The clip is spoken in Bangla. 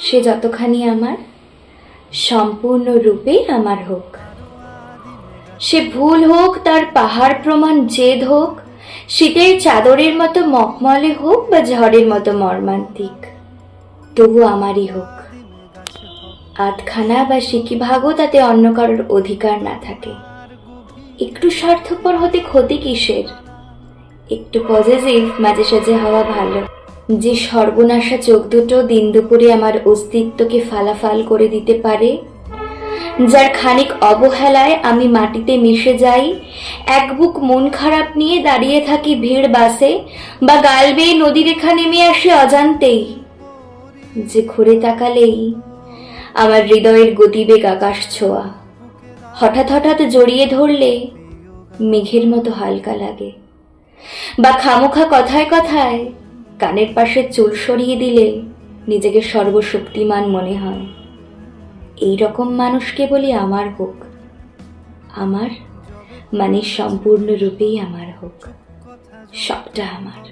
সে যতখানি আমার সম্পূর্ণ রূপে আমার হোক। সে ভুল হোক, তার পাহাড় প্রমাণ জেদ হোক, শীতের চাদরের মতো মকমলে হোক বা ঝড়ের মতো মর্মান্তিক, তবু আমারই হোক। আধখানা বা সিকি ভাগও তাতে অন্য কারোর অধিকার না থাকে। একটু স্বার্থপর হতে ক্ষতি কিসের? একটু পজিটিভ মাঝে সাঝে হওয়া ভালো। যে সর্বনাশা চোখ দুটো দিন দুপুরে আমার অস্তিত্বকে ফালাফাল করে দিতে পারে? যার খানিক অবহেলায় আমি মাটিতে মিশে যাই, এক বুক মন খারাপ নিয়ে দাঁড়িয়ে থাকি ভিড় বাসে বা গাল বেয়ে নদীরেখা নেমে আসে অজান্তেই। যে ঘুরে তাকালেই আমার হৃদয়ের গতিবেগ আকাশ ছোঁয়া। হঠাৎ হঠাৎ জড়িয়ে ধরলে মেঘের মতো হালকা লাগে। বা খামোখা কথায় কথায় কানের পাশে চুল সরিয়ে দিলে নিজেকে সর্বশক্তিমান মনে হয়। এই রকম মানুষকে বলি আমার হোক। আমার মানে সম্পূর্ণরূপেই আমার হোক। সবটা আমার।